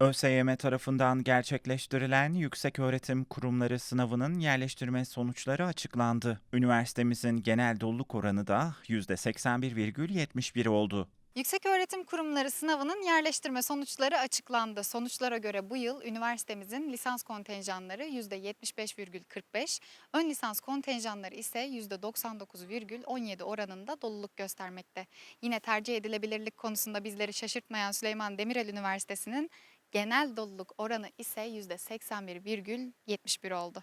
ÖSYM tarafından gerçekleştirilen Yükseköğretim Kurumları sınavının yerleştirme sonuçları açıklandı. Üniversitemizin genel doluluk oranı da %81,71 oldu. Yükseköğretim Kurumları sınavının yerleştirme sonuçları açıklandı. Sonuçlara göre bu yıl üniversitemizin lisans kontenjanları %75,45, ön lisans kontenjanları ise %99,17 oranında doluluk göstermekte. Yine tercih edilebilirlik konusunda bizleri şaşırtmayan Süleyman Demirel Üniversitesi'nin genel doluluk oranı ise %81,71 oldu.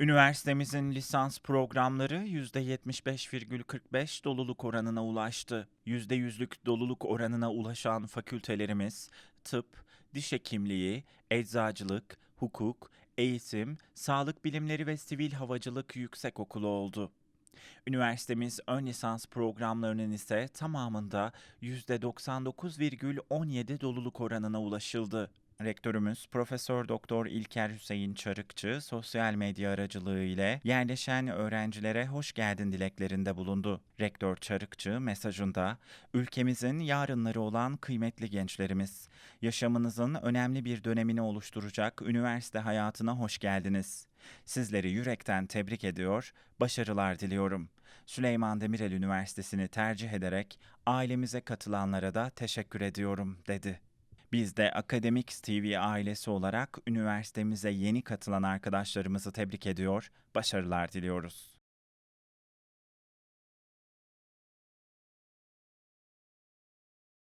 Üniversitemizin lisans programları %75,45 doluluk oranına ulaştı. %100'lük doluluk oranına ulaşan fakültelerimiz tıp, diş hekimliği, eczacılık, hukuk, eğitim, sağlık bilimleri ve sivil havacılık yüksekokulu oldu. Üniversitemiz ön lisans programlarının ise tamamında %99,17 doluluk oranına ulaşıldı. Rektörümüz Profesör Doktor İlker Hüseyin Çarıkçı sosyal medya aracılığı ile yerleşen öğrencilere hoş geldin dileklerinde bulundu. Rektör Çarıkçı mesajında ülkemizin yarınları olan kıymetli gençlerimiz, yaşamınızın önemli bir dönemini oluşturacak üniversite hayatına hoş geldiniz. Sizleri yürekten tebrik ediyor, başarılar diliyorum. Süleyman Demirel Üniversitesi'ni tercih ederek ailemize katılanlara da teşekkür ediyorum dedi. Biz de Akademik TV ailesi olarak üniversitemize yeni katılan arkadaşlarımızı tebrik ediyor, başarılar diliyoruz.